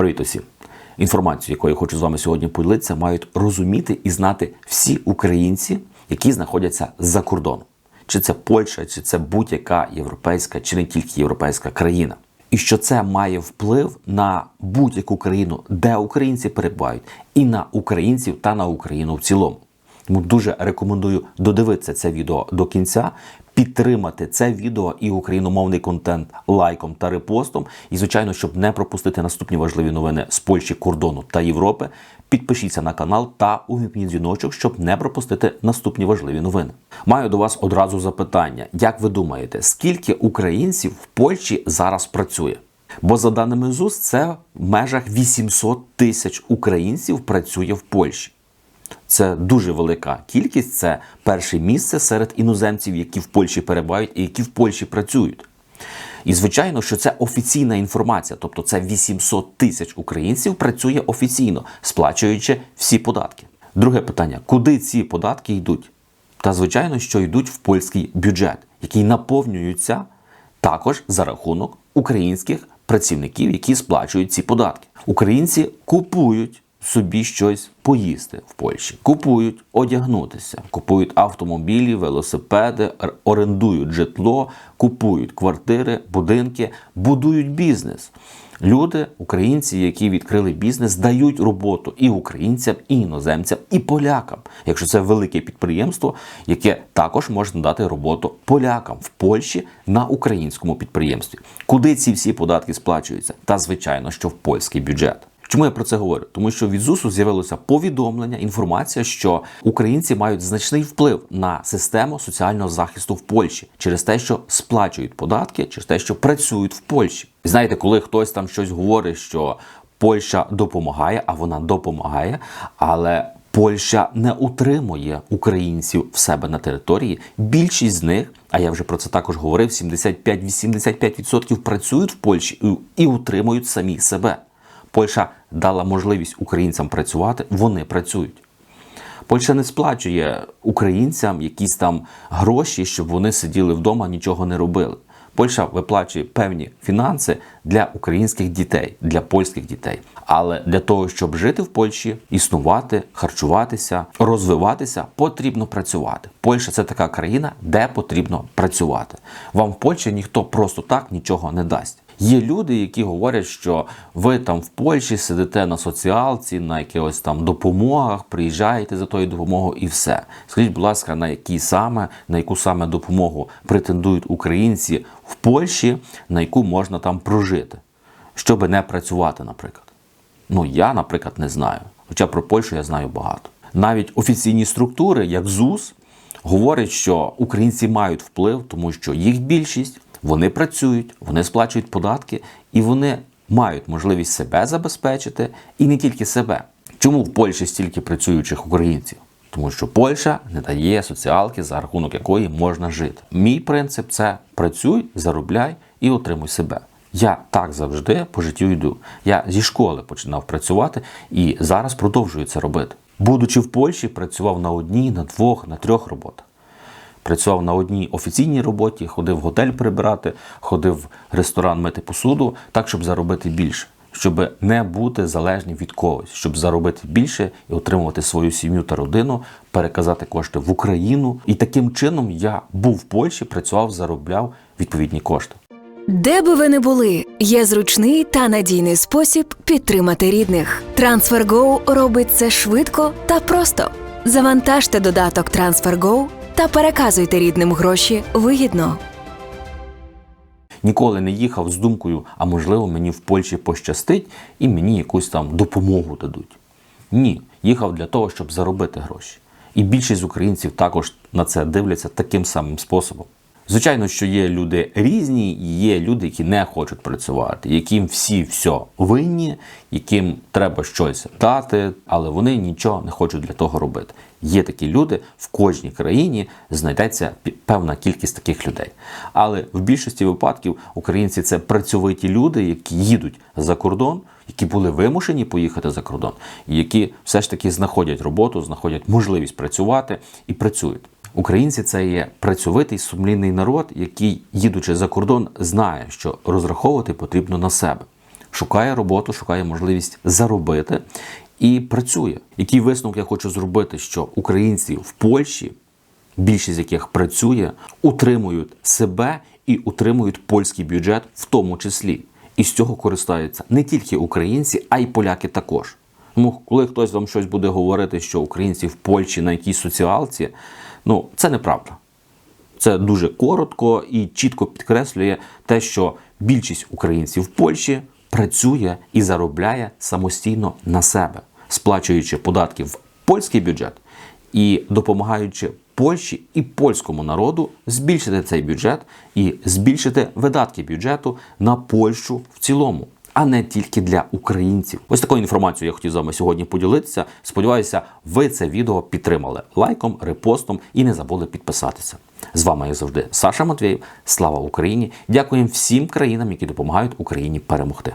Привіт усім! Інформацію, якою я хочу з вами сьогодні поділитися, мають розуміти і знати всі українці, які знаходяться за кордоном. Чи це Польща, чи це будь-яка європейська, чи не тільки європейська країна. І що це має вплив на будь-яку країну, де українці перебувають, і на українців та на Україну в цілому. Тому дуже рекомендую додивитися це відео до кінця, підтримати це відео і україномовний контент лайком та репостом. І, звичайно, щоб не пропустити наступні важливі новини з Польщі, кордону та Європи, підпишіться на канал та увімкніть дзвіночок, щоб не пропустити наступні важливі новини. Маю до вас одразу запитання: як ви думаєте, скільки українців в Польщі зараз працює? Бо за даними ЗУС, це в межах 800 тисяч українців працює в Польщі. Це дуже велика кількість. Це перше місце серед іноземців, які в Польщі перебувають і які в Польщі працюють. І звичайно, що це офіційна інформація, тобто це 800 тисяч українців працює офіційно, сплачуючи всі податки. Друге питання: куди ці податки йдуть? Та звичайно, що йдуть в польський бюджет, який наповнюється також за рахунок українських працівників, які сплачують ці податки. Українці купують собі щось поїсти в Польщі, купують одягнутися, купують автомобілі, велосипеди, орендують житло, купують квартири, будинки, будують бізнес. Люди, українці, які відкрили бізнес, дають роботу і українцям, і іноземцям, і полякам, якщо це велике підприємство, яке також може надати роботу полякам в Польщі на українському підприємстві. Куди ці всі податки сплачуються? Та звичайно, що в польський бюджет. Чому я про це говорю? Тому що від ЗУСу з'явилося повідомлення, інформація, що українці мають значний вплив на систему соціального захисту в Польщі через те, що сплачують податки, через те, що працюють в Польщі. І знаєте, коли хтось там щось говорить, що Польща допомагає, а вона допомагає, але Польща не утримує українців в себе на території. Більшість з них, а я вже про це також говорив, 75-85% працюють в Польщі і, і утримують самі себе. Польща дала можливість українцям працювати, вони працюють. Польща не сплачує українцям якісь там гроші, щоб вони сиділи вдома, нічого не робили. Польща виплачує певні фінанси для українських дітей, для польських дітей. Але для того, щоб жити в Польщі, існувати, харчуватися, розвиватися, потрібно працювати. Польща це така країна, де потрібно працювати. Вам в Польщі ніхто просто так нічого не дасть. Є люди, які говорять, що ви там в Польщі сидите на соціалці, на якихось там допомогах, приїжджаєте за тою допомогою і все. Скажіть, будь ласка, на які саме на яку саме допомогу претендують українці в Польщі, на яку можна там прожити, щоби не працювати, наприклад. Ну я, наприклад, не знаю. Хоча про Польщу я знаю багато. Навіть офіційні структури, як ЗУС, говорять, що українці мають вплив, тому що їх більшість. Вони працюють, вони сплачують податки і вони мають можливість себе забезпечити і не тільки себе. Чому в Польщі стільки працюючих українців? Тому що Польща не дає соціалки, за рахунок якої можна жити. Мій принцип це працюй, заробляй і отримуй себе. Я так завжди по життю йду. Я зі школи починав працювати і зараз продовжую це робити. Будучи в Польщі, працював на одній, на двох, на трьох роботах. Працював на одній офіційній роботі, ходив в готель прибирати, ходив в ресторан мити посуду, так, щоб заробити більше, щоб не бути залежним від когось, щоб заробити більше і отримувати свою сім'ю та родину, переказати кошти в Україну. І таким чином я був в Польщі, працював, заробляв відповідні кошти. Де би ви не були, є зручний та надійний спосіб підтримати рідних. TransferGo робить це швидко та просто. Завантажте додаток TransferGo та переказуйте рідним гроші вигідно. Ніколи не їхав з думкою, а можливо мені в Польщі пощастить і мені якусь там допомогу дадуть. Ні, їхав для того, щоб заробити гроші. І більшість українців також на це дивляться таким самим способом. Звичайно, що є люди різні, є люди, які не хочуть працювати, яким всі все винні, яким треба щось дати, але вони нічого не хочуть для того робити. Є такі люди в кожній країні знайдеться певна кількість таких людей. Але в більшості випадків українці це працьовиті люди, які їдуть за кордон, які були вимушені поїхати за кордон, які все ж таки знаходять роботу, знаходять можливість працювати і працюють. Українці це є працьовитий сумлінний народ, який, їдучи за кордон, знає, що розраховувати потрібно на себе. шукає роботу, шукає можливість заробити і працює. Який висновок я хочу зробити, що українці в Польщі, більшість яких працює, утримують себе і утримують польський бюджет в тому числі. І з цього користаються не тільки українці, а й поляки також. Тому, коли хтось вам щось буде говорити, що українці в Польщі на якійсь соціалці, ну це неправда. Це дуже коротко і чітко підкреслює те, що більшість українців в Польщі працює і заробляє самостійно на себе, сплачуючи податки в польський бюджет і допомагаючи Польщі і польському народу збільшити цей бюджет і збільшити видатки бюджету на Польщу в цілому. А не тільки для українців. Ось такою інформацією я хотів з вами сьогодні поділитися. Сподіваюся, ви це відео підтримали лайком, репостом і не забули підписатися. З вами як завжди Саша Матвєєв. Слава Україні! Дякуємо всім країнам, які допомагають Україні перемогти.